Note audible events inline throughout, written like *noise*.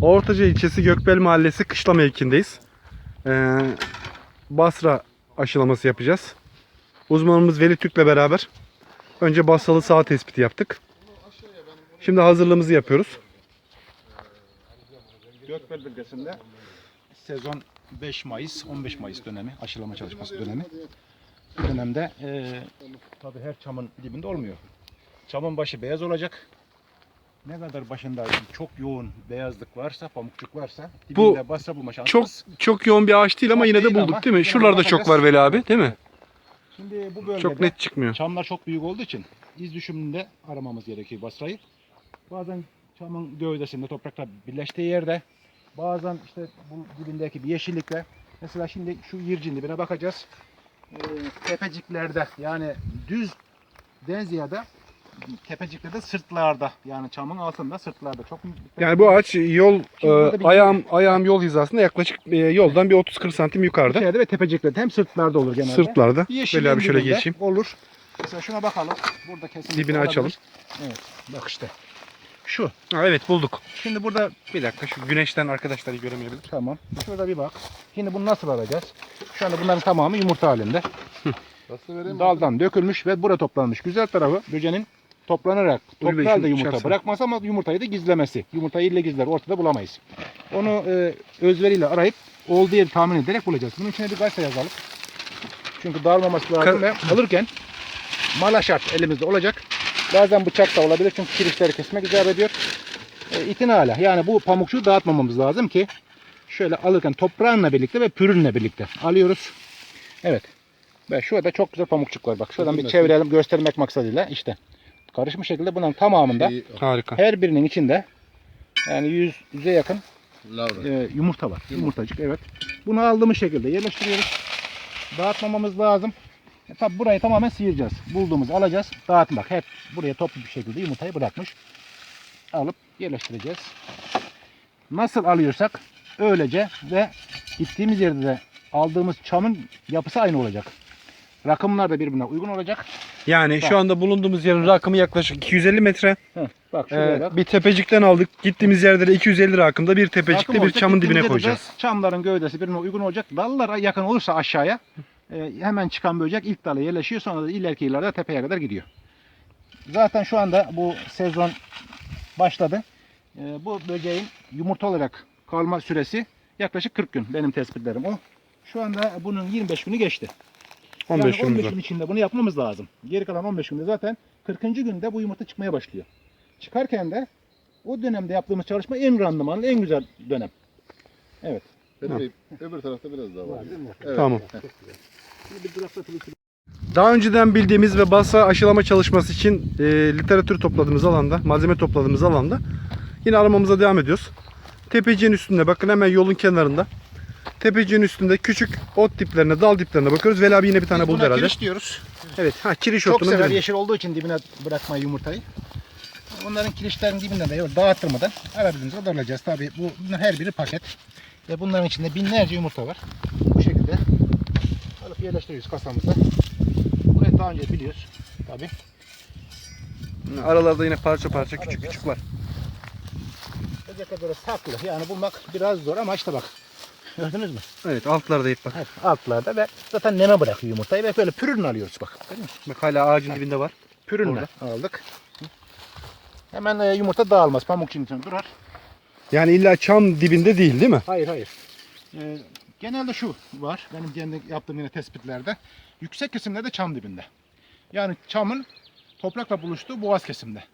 Ortaca ilçesi Gökbel Mahallesi Kışla mevkindeyiz. Ee, Basra aşılaması yapacağız. Uzmanımız Veli Türk'le beraber önce Basralı sağ tespiti yaptık. Şimdi hazırlığımızı yapıyoruz. Gökbel bölgesinde sezon 5 Mayıs 15 Mayıs dönemi aşılama çalışması dönemi. Bu dönemde e, tabii her çamın dibinde olmuyor. Çamın başı beyaz olacak. Ne kadar başında çok yoğun beyazlık varsa, pamukçuk varsa dibinde basra bulma Çok şansımız. çok yoğun bir ağaç değil ama Çok yine de bulduk ama değil mi? Şuralarda çok var Veli abi değil mi? Şimdi bu bölgede Çok net çıkmıyor. çamlar çok büyük olduğu için iz düşümünde aramamız gerekiyor basrayı. Bazen çamın gövdesinde toprakla birleştiği yerde bazen işte bu dibindeki bir yeşillikle mesela şimdi şu yircin dibine bakacağız. Ee, tepeciklerde yani düz den ziyade tepeciklerde sırtlarda yani çamın altında sırtlarda çok Yani bu ağaç yol burada e, bir- ayağım ayağım yol hizasında yaklaşık e, yoldan bir 30-40 santim yukarıda. Yerde ve tepeciklerde hem sırtlarda olur genelde. Sırtlarda. Bir yeşilliğin Veli abi şöyle dibinde geçeyim. Olur. Mesela şuna bakalım. Burada kesinlikle Dibini olabilir. açalım. Evet. Bak işte. Şu. Ha, evet bulduk. Şimdi burada Bir dakika şu güneşten arkadaşları göremeyebilir. Tamam. Şurada bir bak. Şimdi bunu nasıl alacağız? Şu anda bunların tamamı yumurta halinde. Daldan dökülmüş ve buraya toplanmış. Güzel tarafı böceğin toplanarak toprağa da yumurta içersen. bırakması ama yumurtayı da gizlemesi. Yumurtayı ille gizler. Ortada bulamayız. Onu e, özveriyle arayıp olduğu yeri tahmin ederek bulacağız. Bunun içine bir gazete yazalım. Çünkü dağılmaması lazım ve alırken mala şart elimizde olacak. Bazen bıçak da olabilir çünkü kirişleri kesmek icap ediyor. E, itinayla yani bu pamukçuğu dağıtmamamız lazım ki şöyle alırken toprağınla birlikte ve pürünle birlikte alıyoruz. Evet. Ve şurada çok güzel pamukçuk var. Bak şuradan bir çevirelim göstermek maksadıyla işte. Karışmış şekilde bunların tamamında Harika. her birinin içinde yani yüz, yüze yakın Lavra. e, yumurta var. Yumurtacık evet. Bunu aldığımız şekilde yerleştiriyoruz. Dağıtmamamız lazım. E, tabi burayı tamamen sıyıracağız. Bulduğumuz alacağız. Dağıtmak. Hep buraya toplu bir şekilde yumurtayı bırakmış. Alıp yerleştireceğiz. Nasıl alıyorsak öylece ve gittiğimiz yerde de aldığımız çamın yapısı aynı olacak. Rakımlar da birbirine uygun olacak. Yani şu anda bulunduğumuz yerin rakımı yaklaşık 250 metre. Heh, bak şuraya Ee, bak. bir tepecikten aldık. Gittiğimiz yerde de 250 rakımda bir tepecikte Rakım bir olacak, çamın dibine de koyacağız. Çamların gövdesi birbirine uygun olacak. Dallara yakın olursa aşağıya e, hemen çıkan böcek ilk dala yerleşiyor. Sonra da ileriki yıllarda tepeye kadar gidiyor. Zaten şu anda bu sezon başladı. E, bu böceğin yumurta olarak kalma süresi yaklaşık 40 gün. Benim tespitlerim o. Şu anda bunun 25 günü geçti. 15 yani günümüz 15 var. gün içinde bunu yapmamız lazım. Geri kalan 15 günde zaten 40. günde bu yumurta çıkmaya başlıyor. Çıkarken de o dönemde yaptığımız çalışma en randımanlı, en güzel dönem. Evet. Öbür, öbür tarafta biraz daha var. Evet. Tamam. Daha önceden bildiğimiz ve basa aşılama çalışması için e, literatür topladığımız alanda, malzeme topladığımız alanda yine aramamıza devam ediyoruz. Tepeciğin üstünde bakın hemen yolun kenarında. Tepeciğin üstünde küçük ot diplerine, dal diplerine bakıyoruz. Veli abi yine bir tane Biz buldu buna herhalde. kiriş diyoruz. Evet, ha kiriş Çok otunun sever yeşil olduğu için dibine bırakmayı yumurtayı. Onların kirişlerin dibinden de yok, dağıttırmadan alabildiğince darlayacağız. Tabii bu bunların her biri paket. Ve bunların içinde binlerce yumurta var. Bu şekilde alıp yerleştiriyoruz kasamıza. Burayı daha önce biliyoruz. Tabii. Aralarda yine parça parça küçük küçük var. Böcek kadar saklı. Yani bulmak biraz zor ama işte bak. Gördünüz mü? Evet, altlarda hep bak. Hep altlarda ve zaten neme bırakıyor yumurtayı ve böyle pürünü alıyoruz bak. Görüyor musun? Bak hala ağacın dibinde var. Pürünle aldık. Hemen e, yumurta dağılmaz. Pamukçunun içinde durar. Yani illa çam dibinde değil değil mi? Hayır hayır. Ee, genelde şu var. Benim kendi yaptığım yine tespitlerde. Yüksek kesimlerde çam dibinde. Yani çamın toprakla buluştuğu boğaz kesimde.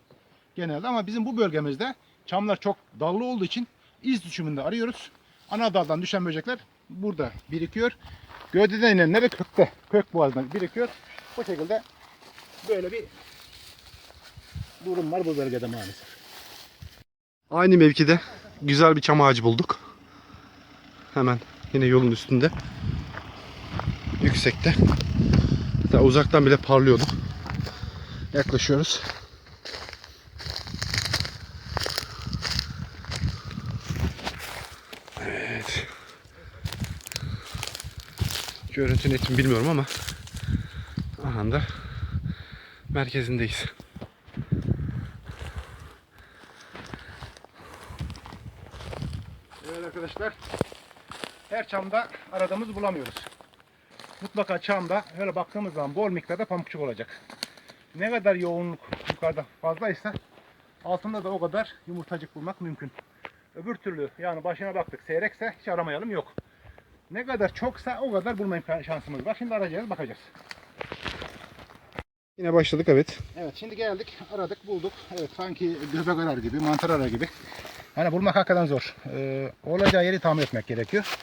Genelde ama bizim bu bölgemizde çamlar çok dallı olduğu için iz düşümünde arıyoruz. Ana daldan düşen böcekler burada birikiyor. Gövdeden inenler de kökte, kök boğazdan birikiyor. Bu şekilde böyle bir durum var bu bölgede maalesef. Aynı mevkide güzel bir çam ağacı bulduk. Hemen yine yolun üstünde. Yüksekte. Daha uzaktan bile parlıyordu. Yaklaşıyoruz. Görüntü net mi bilmiyorum ama aha da merkezindeyiz. Evet arkadaşlar. Her çamda aradığımızı bulamıyoruz. Mutlaka çamda öyle baktığımız zaman bol miktarda pamukçuk olacak. Ne kadar yoğunluk yukarıda fazlaysa altında da o kadar yumurtacık bulmak mümkün. Öbür türlü yani başına baktık seyrekse hiç aramayalım yok. Ne kadar çoksa o kadar bulma şansımız var. Şimdi arayacağız bakacağız. Yine başladık evet. Evet şimdi geldik aradık bulduk. Evet sanki göbek arar gibi mantar arar gibi. Hani bulmak hakikaten zor. Ee, olacağı yeri tahmin etmek gerekiyor.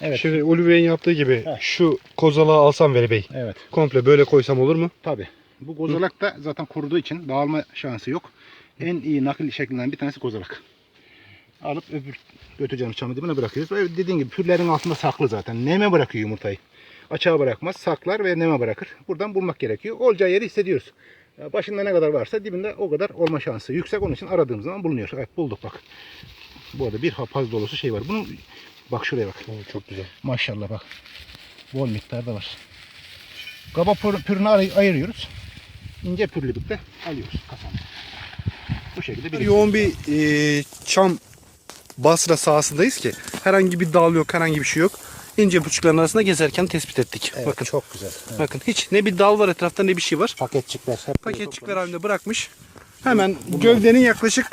Evet. Şimdi Uluvey'in yaptığı gibi Heh. şu kozalağı alsam Veli Bey. Evet. Komple böyle koysam olur mu? Tabi. Bu kozalak da zaten kuruduğu için dağılma şansı yok. En iyi nakil şeklinden bir tanesi kozalak. Alıp öbür götüreceğimiz çamı dibine bırakıyoruz. Ve dediğim gibi pürlerin altında saklı zaten. Neme bırakıyor yumurtayı. Açığa bırakmaz. Saklar ve neme bırakır. Buradan bulmak gerekiyor. Olacağı yeri hissediyoruz. Başında ne kadar varsa dibinde o kadar olma şansı yüksek. Onun için aradığımız zaman bulunuyor. Evet bulduk bak. Bu arada bir hapaz dolusu şey var. Bunun bak şuraya bak. çok güzel. Maşallah bak. Bol miktarda var. Kaba pür, pürünü ay- ayırıyoruz. İnce pürlülükte alıyoruz kasanı. Bu şekilde bir Yoğun bir e, çam basra sahasındayız ki herhangi bir dal yok, herhangi bir şey yok. İnce buçukların arasında gezerken tespit ettik. Evet, Bakın. çok güzel. Evet. Bakın hiç ne bir dal var etrafta ne bir şey var. Paketçikler. hep Paketçikler halinde bırakmış. Hemen gövdenin yaklaşık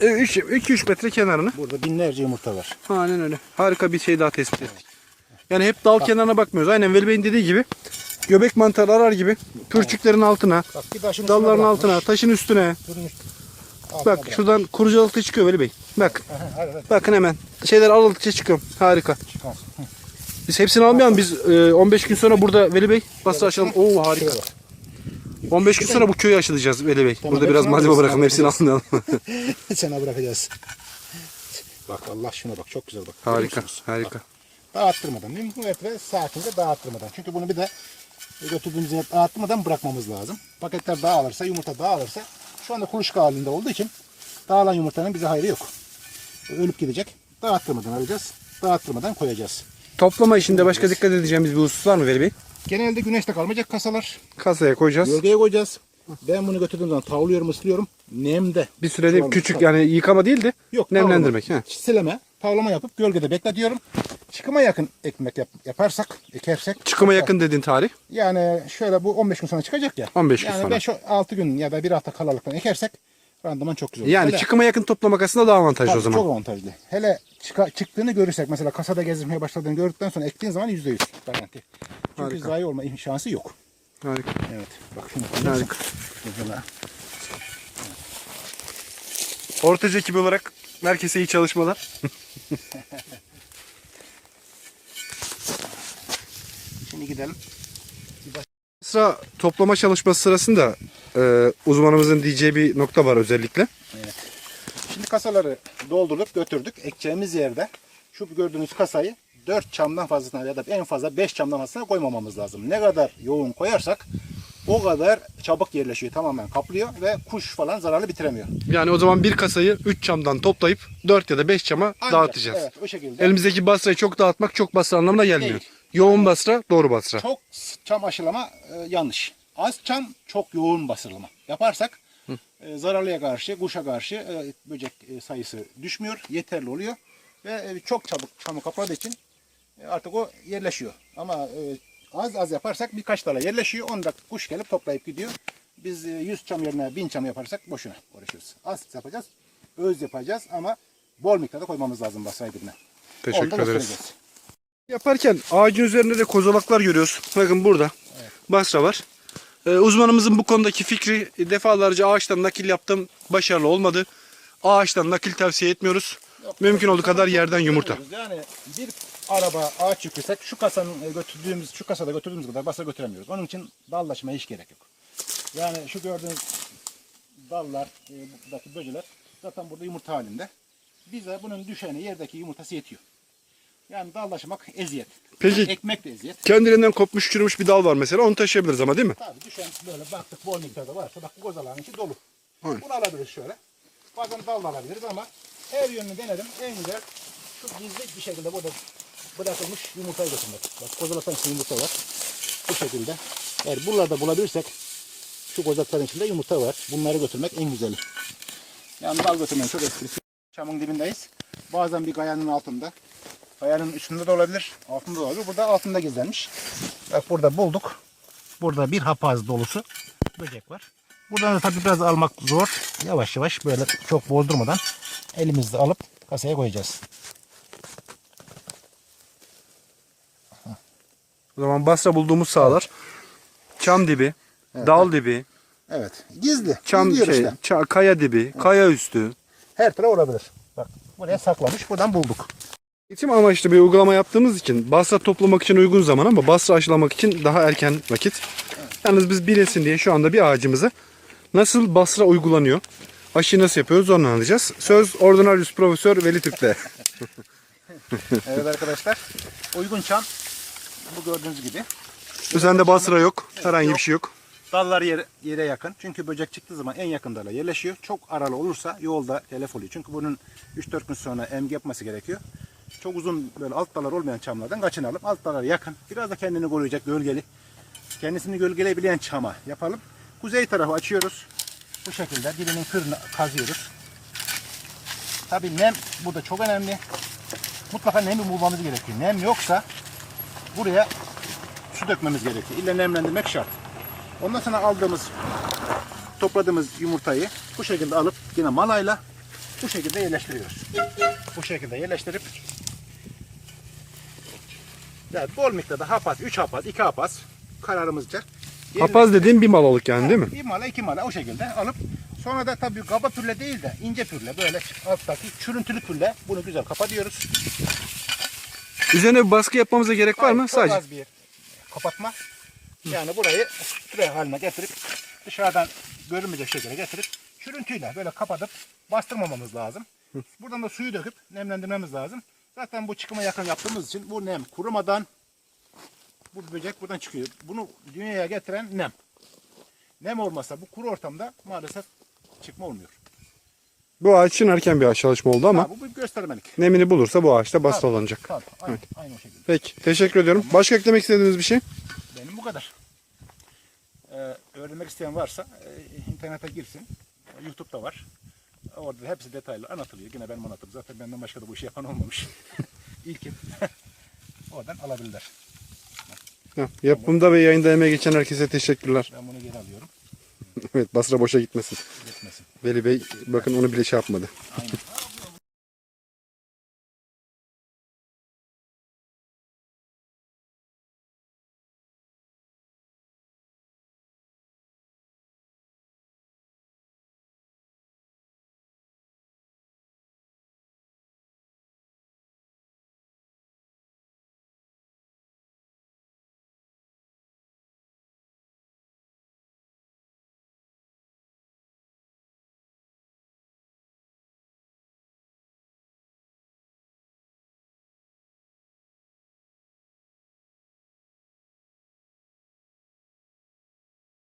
2-3 metre kenarını. Burada binlerce yumurta var. Aynen öyle. Harika bir şey daha tespit ettik. Yani hep dal kenarına bakmıyoruz. Aynen Veli Bey'in dediği gibi göbek mantarı arar gibi pürçüklerin altına, Bak dalların altına, taşın üstüne. Bak şuradan kurucalıkta çıkıyor Veli Bey. Bak. Bakın hemen. Şeyler aldıkça çıkıyor. Harika. Çıkar. Biz hepsini almayalım. Biz e, 15 gün sonra burada Veli Bey basra açalım. Oo harika. Şuraya bak. 15 gün sonra bu köyü aşılayacağız Veli Bey. Tamam, Burada biraz hepsini malzeme alırız, bırakalım. Hepsini alırız. almayalım. *laughs* Sana bırakacağız. Bak Allah şuna bak çok güzel bak. harika. Musunuz? Harika. Dağıttırmadan mümkün ve sakince dağıttırmadan. Çünkü bunu bir de götürdüğümüz yere dağıttırmadan bırakmamız lazım. Paketler dağılırsa, yumurta dağılırsa şu anda kuluçka halinde olduğu için dağılan yumurtanın bize hayrı yok. Ölüp gidecek. Dağıttırmadan alacağız. Dağıttırmadan koyacağız. Toplama işinde başka dikkat edeceğimiz bir husus var mı Veli Bey? Genelde güneşte kalmayacak kasalar. Kasaya koyacağız. Gölgeye koyacağız. Ben bunu götürdüğüm zaman tavlıyorum, ıslıyorum. Nemde. Bir sürede Tamam, küçük yani yıkama değil de Yok, nemlendirmek. tavlama. He. Sileme, tavlama yapıp gölgede bekletiyorum. Çıkıma yakın ekmek yap- yaparsak, ekersek. Çıkıma yakın dediğin tarih. Yani şöyle bu 15 gün sonra çıkacak ya. 15 gün yani sonra. 5-6 gün ya da bir hafta kalalıktan ekersek randıman çok güzel olur. Yani Hele- çıkıma yakın toplamak aslında daha avantajlı tabii o zaman. Çok avantajlı. Hele çıka- çıktığını görürsek mesela kasada gezdirmeye başladığını gördükten sonra ektiğin zaman %100 garanti. Çünkü Harika. zayi olma şansı yok. Harika. Evet. Bak şunu musun? Harika. Mesela. Ortaca ekibi olarak herkese iyi çalışmalar. Şimdi gidelim. Sıra toplama çalışması sırasında e, uzmanımızın diyeceği bir nokta var özellikle. Şimdi kasaları doldurduk, götürdük. Ekeceğimiz yerde şu gördüğünüz kasayı 4 çamdan fazlasına ya da en fazla 5 çamdan fazlasına koymamamız lazım. Ne kadar yoğun koyarsak o kadar çabuk yerleşiyor. Tamamen kaplıyor ve kuş falan zararlı bitiremiyor. Yani o zaman bir kasayı 3 çamdan toplayıp 4 ya da 5 çama Ancak, dağıtacağız. Evet o şekilde. Elimizdeki basrayı çok dağıtmak çok basra anlamına gelmiyor. Değil. Yoğun basra doğru basra. Çok çam aşılama e, yanlış. Az çam çok yoğun basırlama. Yaparsak e, zararlıya karşı, kuşa karşı e, böcek e, sayısı düşmüyor. Yeterli oluyor. Ve e, çok çabuk çamı kapladığı için e, artık o yerleşiyor. Ama e, az az yaparsak birkaç tane yerleşiyor. Onda kuş gelip toplayıp gidiyor. Biz e, 100 çam yerine 1000 çam yaparsak boşuna uğraşıyoruz. Az yapacağız. Öz yapacağız ama bol miktarda koymamız lazım basrayı dibine. Teşekkür Onda da ederiz. Yaparken ağacın üzerinde de kozalaklar görüyoruz. Bakın burada basra var. Ee, uzmanımızın bu konudaki fikri defalarca ağaçtan nakil yaptım. Başarılı olmadı. Ağaçtan nakil tavsiye etmiyoruz. Mümkün olduğu kadar yerden yumurta. Yani bir araba ağaç yüklesek şu kasanın e, götürdüğümüz şu kasada götürdüğümüz kadar basa götüremiyoruz. Onun için dallaşmaya hiç gerek yok. Yani şu gördüğünüz dallar, e, buradaki böceler zaten burada yumurta halinde. Bize bunun düşeni yerdeki yumurtası yetiyor. Yani dallaşmak eziyet. Peki- Ekmek de eziyet. Kendiliğinden kopmuş çürümüş bir dal var mesela. Onu taşıyabiliriz ama değil mi? Tabii düşen böyle baktık bol miktarda varsa bak bu kozalağın içi dolu. Aynen. Bunu alabiliriz şöyle. Bazen dal da alabiliriz ama her yönünü denedim. En güzel şu gizli bir şekilde burada bırakılmış yumurtayı götürmek. Bak kozalakların içinde yumurta var. Bu şekilde. Eğer buralarda bulabilirsek şu kozalakların içinde yumurta var. Bunları götürmek en güzeli. Yani dal götürmenin çok esprisi. Çamın dibindeyiz. Bazen bir kayanın altında. Kayanın üstünde de olabilir, altında da olabilir. Burada altında gizlenmiş. Bak burada bulduk. Burada bir hapaz dolusu böcek var. Buradan da tabii biraz almak zor. Yavaş yavaş böyle çok bozdurmadan elimizde alıp kasaya koyacağız. O zaman Basra bulduğumuz sahalar çam dibi, dal dibi, Evet. Gizli. çam şey, işte. kaya dibi, kaya üstü. Her taraf olabilir. Bak buraya saklamış. Buradan bulduk. Eğitim amaçlı bir uygulama yaptığımız için Basra toplamak için uygun zaman ama Basra aşılamak için daha erken vakit. Yalnız biz bilesin diye şu anda bir ağacımıza nasıl Basra uygulanıyor, aşıyı nasıl yapıyoruz onu anlayacağız. Söz Ordinarius Profesör Veli Türk'te. *laughs* Evet arkadaşlar. Uygun çam. Bu gördüğünüz gibi. Üzerinde Basra yok, herhangi bir şey yok. Dallar yere, yere yakın. Çünkü böcek çıktığı zaman en yakın dala yerleşiyor. Çok aralı olursa yolda telef oluyor. Çünkü bunun 3-4 gün sonra emgi yapması gerekiyor. Çok uzun böyle alt dallar olmayan çamlardan kaçınalım. Alt dallar yakın. Biraz da kendini koruyacak gölgeli. Kendisini gölgeleyebilen çama yapalım. Kuzey tarafı açıyoruz. Bu şekilde dibinin kırını kazıyoruz. Tabii nem burada çok önemli. Mutlaka nemi bulmamız gerekiyor. Nem yoksa buraya su dökmemiz gerekiyor. İlle nemlendirmek şart. Ondan sonra aldığımız, topladığımız yumurtayı bu şekilde alıp yine malayla bu şekilde yerleştiriyoruz. Bu şekilde yerleştirip yani bol miktarda hapaz, 3 hapaz, 2 hapaz kararımızca Papaz dediğim bir malalık yani değil mi? bir mala iki mala o şekilde alıp sonra da tabii kaba pürle değil de ince pürle böyle alttaki çürüntülü pürle bunu güzel kapatıyoruz. Üzerine bir baskı yapmamıza gerek var mı? Çok Sadece. az bir kapatma. Yani burayı süre haline getirip dışarıdan görünmeyecek şekilde getirip çürüntüyle böyle kapatıp bastırmamamız lazım. Buradan da suyu döküp nemlendirmemiz lazım. Zaten bu çıkıma yakın yaptığımız için bu nem kurumadan bu böcek buradan çıkıyor. Bunu dünyaya getiren nem. Nem olmasa bu kuru ortamda maalesef çıkma olmuyor. Bu ağaç için erken bir çalışma oldu ama Ha, bu bir göstermelik. nemini bulursa bu ağaçta basralanacak. Tabii, aynı, aynı o şekilde. Peki, teşekkür ediyorum. Başka eklemek istediğiniz bir şey? Benim bu kadar. Ee, öğrenmek isteyen varsa e, internete girsin. E, YouTube'da var. Orada hepsi detaylı anlatılıyor. Yine benim anlatırım. Zaten benden başka da bu işi yapan olmamış. *laughs* İlkim. *laughs* Oradan alabilirler. Ha, Yapımda ve yayında emeği geçen herkese teşekkürler. Ben bunu geri alıyorum. *laughs* Evet, Basra boşa gitmesin. Gitmesin. Veli Bey bakın onu bile şey yapmadı. Aynen.